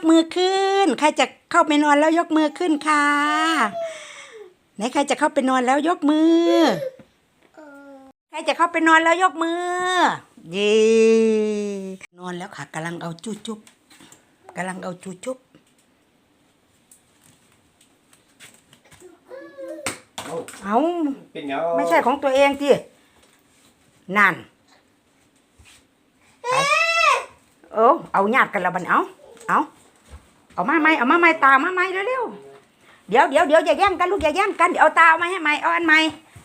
กมือขึ้น ใครจะเข้าไปนอนแล้วยกมือขึ้นค่ะไหนใครจะเข้าไปนอนแล้วยกมือ ใครจะเข้าไปนอนแล้วยกมือ เย่นอนแล้วค่ะกำลังเอาจุ๊จุบกำลังเอาจุ๊จุบเอาไม่ใช่ของตัวเองที่นั่นเออเอาญาติกันและบันเอาเอา เอามาไหมเอามาไหมตามาไหมเร็วๆเดี๋ยวเดี๋ยวเดี๋ยวอย่าแย่งกันลูกอย่าแย่งกันเดี๋ยวเอาตาเอามาให้ไหมเอาอันไหม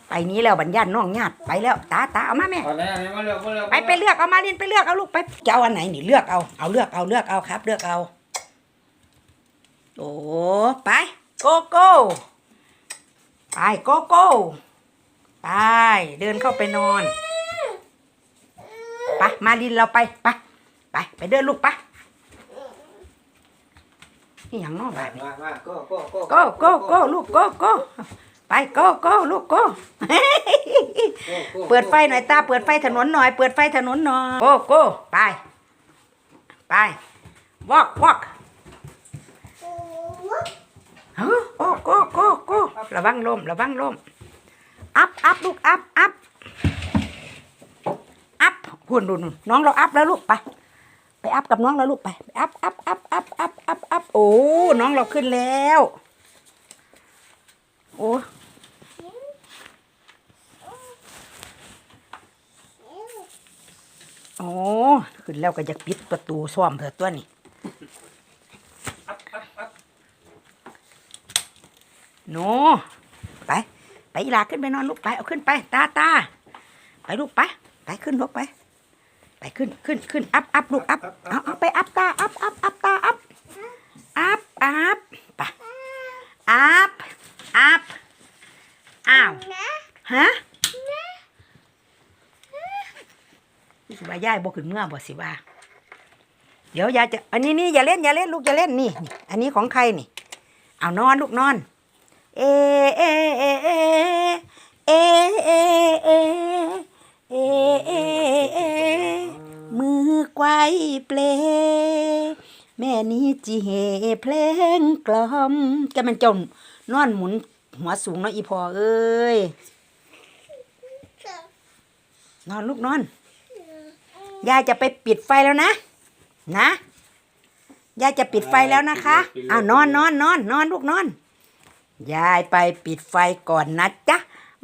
ไปนี้แล้วบัญญัติน้องญาติไปแล้วตาตาเอามาแม่เอาแล้วมาเร็วมาเร็วไปไปเลือกเอามาเรียนไปเลือกเอาลูกไปจะเอาอันไหนนี่เลือกเอาเอาเลือกเอาเลือกเอาครับ เลือกเอาโอ้ไปโกโก้ไปโกโก้ไปเดินเข้าไปนอนไปมาลินเราไปไปไปไปเดินลูกไป นี่อย่างนอกแบบนี้มามาโก้โก้โก้โก้โก้โก้ลูกโก้โก้ไปโก้โก้ลูกโก้เปิดไฟหน่อยตาเปิดไฟถนนหน่อย เปิดไฟถนนหน่อยโก้โก้ไป ไปวอกวอกฮะโก้โก้โก้โก้ระวังลมระวังลมอัพอัพลูกอัพอัพอัพหุ่นดูนน้องเราอัพแล้วลูกไป ไปอัพกับน้องแล้วลูกไปไปอัพอัพอัพอัพอัพอัพอัพ โอ้น้องเราขึ้นแล้ว โอ้โอ้ขึ้นแล้วก็จะปิดประตูซ่อมเถอะตัวนี้โนไป ไปอีลาขึ้นไปนอนลูกไป เอาขึ้นไป ตาตาไปลูกไป ไปขึ้นลูกไป ไปขึ้นขึ้นขึ้นอัพอัพลูกอัพเอาเอาไปอัพตาอัพอัพอัพตาอัพ อัพไปอัพอัพอ้าวฮะสิว่ายายบ่ขึ้นเมื่อบ่สิว่า เดี๋ยวยายจะ อันนี้นี่อย่าเล่นอย่าเล่นลูกอย่าเล่นนี่นี่ อันนี้ของใครนี่ เอานอนลูกนอน เอเอเอเอเอเอเอเอเอเอมือไกวเปล แม่นี้จีเฮเพลงกล่อมแกมันจนนอนหมุนหัวสูงเนาะอีพอเอ้ยนอนลูกนอนยายจะไปปิดไฟแล้วนะ นะยายจะปิดไฟแล้วนะคะอ้าวนอนนอนนอนนอนลูกนอนยายไปปิดไฟก่อนนะจ๊ะ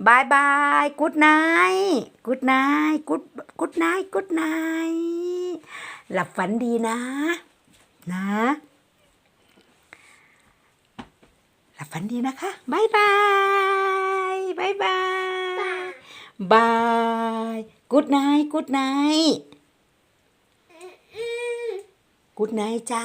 บายบายกุดไนกุดไนกุดกุดไนกุดไนหลับฝันดีนะ นะ หลับฝันดีนะคะบายบายบายบายบายกูดไนกูดไนกูดไนจ้า